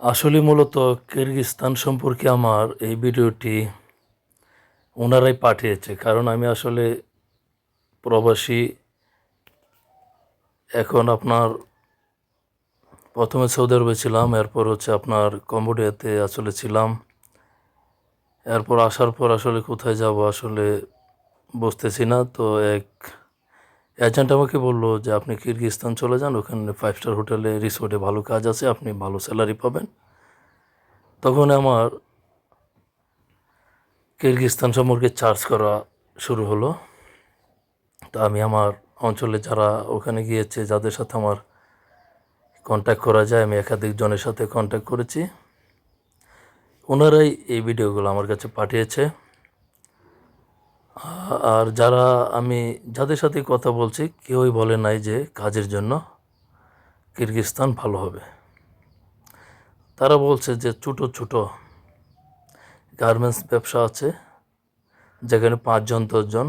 আসলে মূলত কিরগিস্তান সম্পর্কে আমার এই ভিডিওটি ওনারাই পাঠিয়েছে, কারণ আমি আসলে প্রবাসী। এখন আপনার প্রথমে সৌদি আরবে ছিলাম, এরপর হচ্ছে আপনার কম্বোডিয়াতে আসলে ছিলাম। এরপর আসার পর আসলে কোথায় যাব আসলে বুঝতেছি না, তো এক এজেন্ট আমাকে বলল যে, আপনি কিরগিস্তান চলে যান, ওখানে ফাইভ স্টার হোটেলে রিসোর্টে ভালো কাজ আছে, আপনি ভালো স্যালারি পাবেন। তখন আমার কিরগিস্তান সম্পর্কে চার্জ করা শুরু হলো। তো আমি আমার অঞ্চলে যারা ওখানে গিয়েছে, যাদের সাথে আমার কন্ট্যাক্ট করা যায়, আমি একাধিক জনের সাথে কন্ট্যাক্ট করেছি। ওনারাই এই ভিডিওগুলো আমার কাছে পাঠিয়েছে। আর যারা আমি যাদের সাথে কথা বলছি, কেউই বলে নাই যে কাজের জন্য কিরগিস্তান ভালো হবে। তারা বলছে যে ছোটো ছোটো গার্মেন্টস ব্যবসা আছে, যেখানে পাঁচজন, দশজন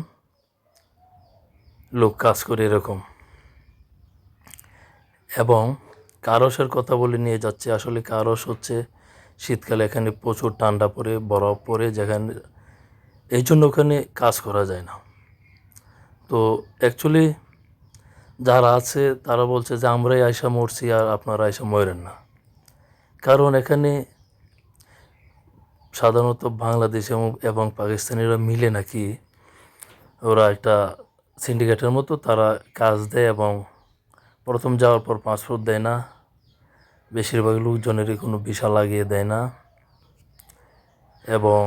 লোক কাজ করে এরকম। এবং কারসের কথা বলে নিয়ে যাচ্ছে, আসলে কারস হচ্ছে শীতকালে এখানে প্রচুর ঠান্ডা পড়ে, বরফ পড়ে, যেখানে এই জন্য ওখানে কাজ করা যায় না। তো অ্যাকচুয়ালি যারা আছে, তারা বলছে যে, আমরাই আয়সা মরছি আর আপনারা আয়সা মরেন না। কারণ এখানে সাধারণত বাংলাদেশ এবং পাকিস্তানিরা মিলে নাকি ওরা একটা সিন্ডিকেটের মতো তারা কাজ দেয় এবং প্রথম যাওয়ার পর পাসপোর্ট দেয় না, বেশিরভাগ লোকজনেরই কোনো ভিসা লাগিয়ে দেয় না এবং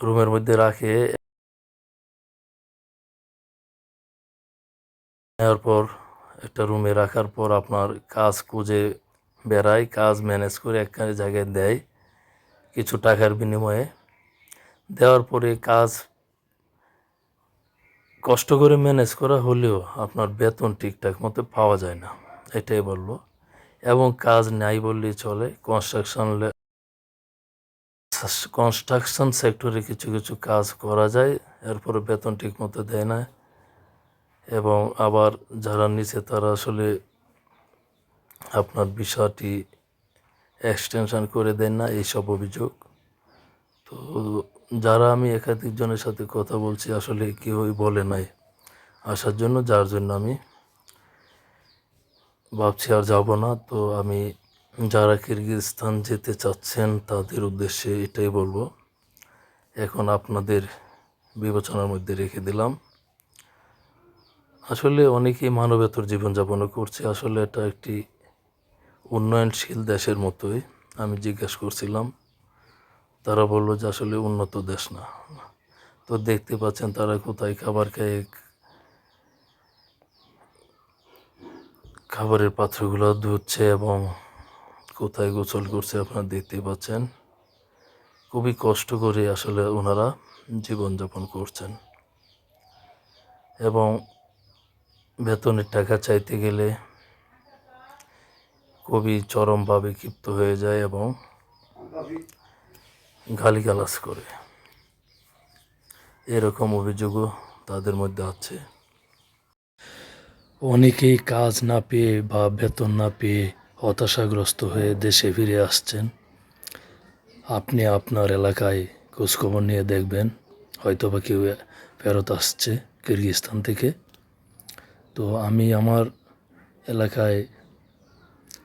রুমের মধ্যে রাখে। নেওয়ার পর একটা রুমে রাখার পর আপনার কাজ খুঁজে বেড়ায়, কাজ ম্যানেজ করে একটা জায়গায় দেয় কিছু টাকার বিনিময়ে। দেওয়ার পরে কাজ কষ্ট করে ম্যানেজ করা হলেও আপনার বেতন ঠিকঠাক মতো পাওয়া যায় না, এটাই বলব। এবং কাজ নাই বললেই চলে কনস্ট্রাকশন কনস্ট্রাকশন সেক্টরে কিছু কিছু কাজ করা যায়, এরপরে বেতন ঠিক মতো দেয় না। এবং আবার যারা নিচে তারা আসলে আপনার বিষয়টি এক্সটেনশন করে দেন না, এইসব অভিযোগ। তো যারা আমি একাধিক জনের সাথে কথা বলছি, আসলে কেউই বলে নাই। আসার জন্য, যার জন্য আমি ভাবছি আর যাব না। তো আমি যারা কিরগিজস্তান যেতে চাচ্ছেন, তাদের উদ্দেশ্যে এটাই বলব। এখন আপনাদের বিবেচনার মধ্যে রেখে দিলাম। আসলে অনেকেই মানবেতর জীবনযাপনও করছে। আসলে এটা একটি উন্নয়নশীল দেশের মতোই আমি জিজ্ঞেস করছিলাম। তারা বলল যে আসলে উন্নত দেশ না। তো দেখতে পাচ্ছেন তারা কোথায় খাবার খেয়ে খাবারের পাত্রগুলো ধুচ্ছে এবং কোথায় গোসল করছে আপনারা দেখতে পাচ্ছেন। খুবই কষ্ট করে আসলে ওনারা জীবনযাপন করছেন। এবং বেতনের টাকা চাইতে গেলে খুবই চরমভাবে ক্ষিপ্ত হয়ে যায় এবং গালিগালাজ করে। এরকম অভিযোগও তাদের মধ্যে আছে। অনেকেই কাজ না পেয়ে বা বেতন না পেয়ে হতাশাগ্রস্ত হয়ে দেশে ফিরে আসছেন। আপনি আপনার এলাকায় খোঁজখবর নিয়ে দেখবেন হয়তো বা কেউ ফেরত আসছে কিরগিস্তান থেকে। তো আমি আমার এলাকায়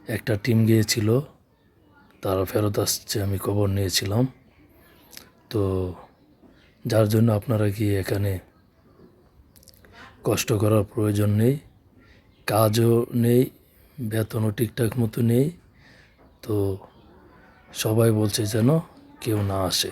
একটা টিম গিয়েছিল, তারা ফেরত আসছে, আমি খবর নিয়েছিলাম। তো যার জন্য আপনারা কি এখানে কষ্ট করার প্রয়োজন নেই? কাজও নেই বেতনও ঠিকঠাক মতো নেই তো সবাই বলছে যেন কেউ না আসে।